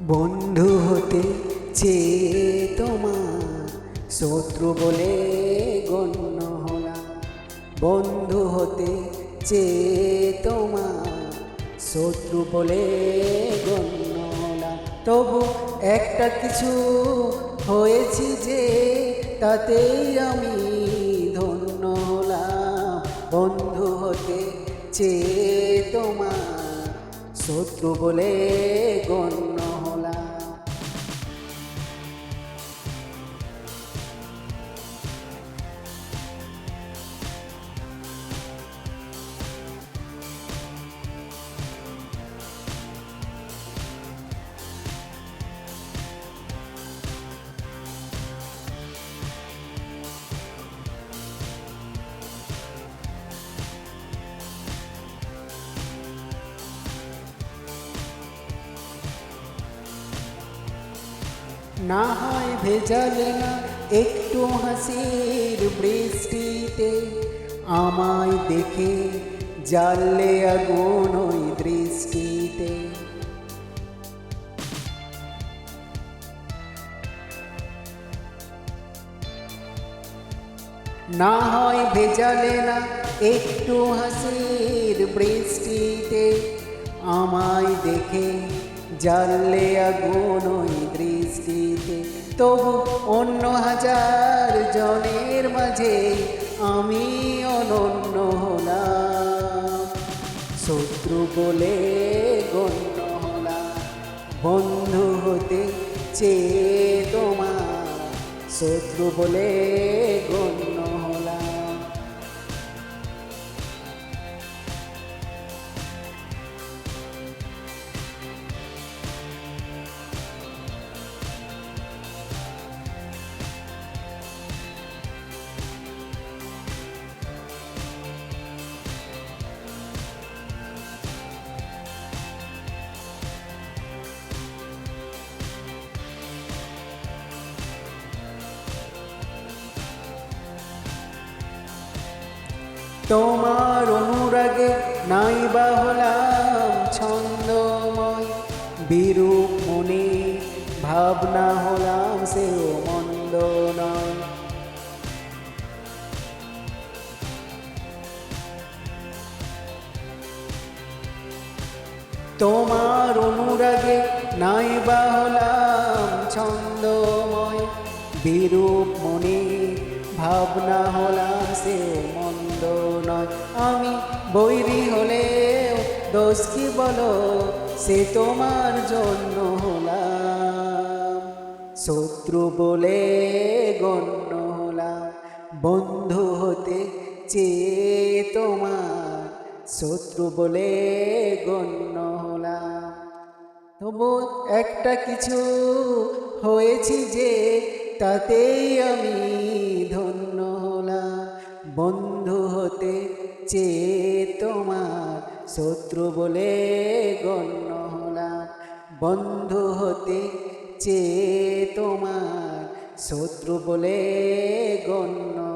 বন্ধু হতে চেয়ে তোমার শত্রু বলে গণ্য হলাম। বন্ধু হতে চেয়ে তোমার শত্রু বলে গণ্য হলাম। তবু একটা কিছু হয়েছি যে তাতেই আমি ধন্য হলাম। বন্ধু হতে চেয়ে তোমার শত্রু বলে গণ্য না হয় ভেজালে না, একটু হাসির বৃষ্টিতে আমায় দেখে জানলে আগুন ওই দৃষ্টিতে। না হয় ভেজালে না, একটু হাসির বৃষ্টিতে আমায় দেখে জানলে আগুন ওই দৃষ্টিতে। তবু অন্য হাজার জনের মাঝে আমি অনন্য হলাম। শত্রু বলে গণ্য হলাম। বন্ধু হতে চেয়ে তোমার। শত্রু বলে গণ্য তোমার অনুরাগে নাই বা হলাম ছন্দময়। বিরূপ মনে ভাবনা হলাম সেও মন্দ নয়। তোমার অনুরাগে নাই বা হলাম ছন্দময়। বিরূপ মনে ভাবনা হলাম সে মন্দ নয়। আমি বৈরি হলেও দোষ কি বলো? সে তোমার জন্য হলাম। শত্রু বলে গণ্য হলাম। বন্ধু হতে চেয়ে তোমার শত্রু বলে গণ্য হলাম। তবু একটা কিছু হয়েছি যে তাতেই আমি ধন্য হলাম। বন্ধু চেয়ে তোমার শত্রু বলে গণ্য হলাম। বন্ধু হতে চেয়ে তোমার শত্রু বলে গণ্য